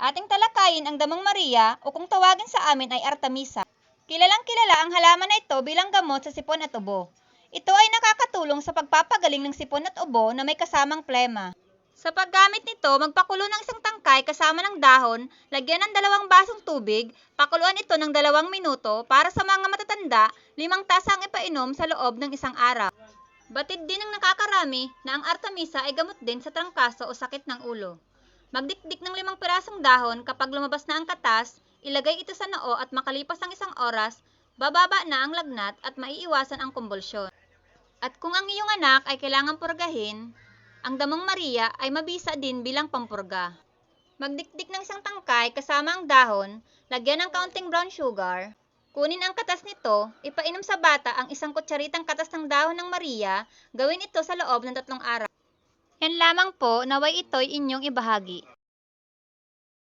Ating talakayin ang damong Maria o kung tawagin sa amin ay Artemisa. Kilalang kilala ang halaman na ito bilang gamot sa sipon at ubo. Ito ay nakakatulong sa pagpapagaling ng sipon at ubo na may kasamang plema. Sa paggamit nito, magpakulo ng isang tangkay kasama ng dahon, lagyan ng dalawang basong tubig, pakuluan ito ng dalawang minuto para sa mga matatanda, limang tasa ang ipainom sa loob ng isang araw. Batid din ng nakakarami na ang Artemisa ay gamot din sa trangkaso o sakit ng ulo. Magdikdik ng limang pirasong dahon kapag lumabas na ang katas, ilagay ito sa noo at makalipas ang isang oras, bababa na ang lagnat at maiiwasan ang kumbulsyon. At kung ang iyong anak ay kailangang purgahin, ang damong Maria ay mabisa din bilang pampurga. Magdikdik ng isang tangkay kasama ang dahon, lagyan ng kaunting brown sugar, kunin ang katas nito, ipainom sa bata ang isang kutsaritang katas ng dahon ng Maria, gawin ito sa loob ng tatlong araw. Yan lamang po, naway ito'y inyong ibahagi.